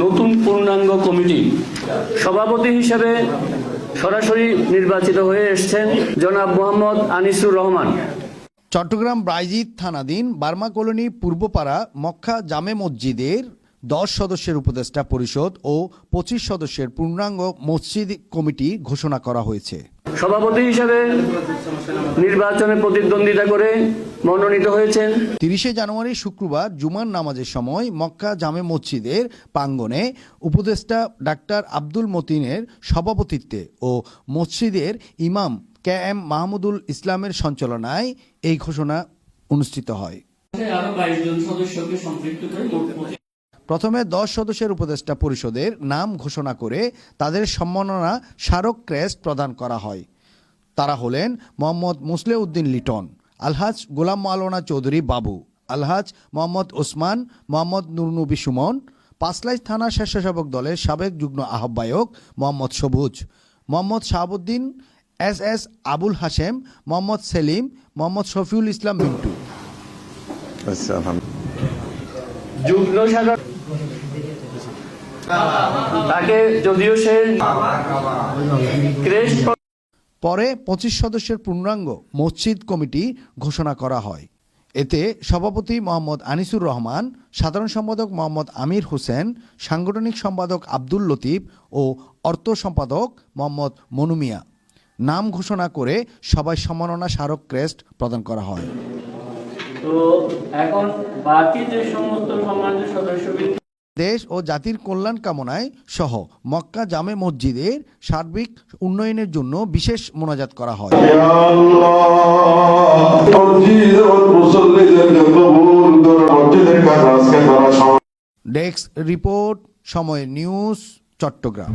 নতুন পূর্ণাঙ্গ কমিটি সভাপতি হিসেবে সরাসরি নির্বাচিত হয়ে এসেছেন জনাব মোহাম্মদ আনিসুর রহমান। চট্টগ্রাম ব্রাইজিত থানাধীন বার্মা কলোনি পূর্বপাড়া মক্কা জামে মসজিদের দশ সদস্যের উপদেষ্টা পরিষদ ও পঁচিশ সদস্যের পূর্ণাঙ্গ মসজিদ কমিটি ঘোষণা করা হয়েছে। সভাপতি হিসেবে নির্বাচনে প্রতিদ্বন্দ্বিতা করে মনোনীত হয়েছেন। তিরিশে জানুয়ারি শুক্রবার জুমার নামাজের সময় মক্কা জামে মসজিদের প্রাঙ্গণে উপদেষ্টা ডাক্তার আব্দুল মতিনের সভাপতিত্বে ও মসজিদের ইমাম কে এম মাহমুদুল ইসলামের সঞ্চালনায় এই ঘোষণা অনুষ্ঠিত হয়। প্রথমে দশ সদস্যের উপদেষ্টা পরিষদের নাম ঘোষণা করে তাদের সম্মাননা স্মারক ক্রেস্ট প্রদান করা হয়। তারা হলেন মোহাম্মদ মুসলে উদ্দিন লিটন। আলহাজ গোলাম মাওলানা চৌধুরী বাবু আলহাজ মোহাম্মদ ওসমান মোহাম্মদ নুরনবী সুমন পাঁচলাইশ থানা স্বেচ্ছাসেবক দলের সাবেক যুগ্ম আহ্বায়ক মোহাম্মদ সবুজ মোহাম্মদ শাহাবুদ্দিন এস এস আবুল হাশেম মোহাম্মদ সেলিম মোহাম্মদ শফিউল ইসলাম মিন্টু। আচ্ছা যুগ্ম তাকে যদিও সে ক্রেস্ট পরে পঁচিশ সদস্যের পূর্ণাঙ্গ মসজিদ কমিটি ঘোষণা করা হয়। এতে সভাপতি মোহাম্মদ আনিসুর রহমান, সাধারণ সম্পাদক মোহাম্মদ আমির হোসেন, সাংগঠনিক সম্পাদক আব্দুল লতিফ ও অর্থ সম্পাদক মোহাম্মদ মনুমিয়া নাম ঘোষণা করে সবাই সম্মাননা স্মারক ক্রেস্ট প্রদান করা হয়। তো এখন বাকি যে সমস্ত সম্মানিত সদস্যবৃন্দ দেশ ও জাতির কল্যাণ কামনায় সহ মক্কা জামে মসজিদের সার্বিক উন্নয়নের জন্য বিশেষ মোনাজাত করা হয়। Desk report Somoy news Chittagong.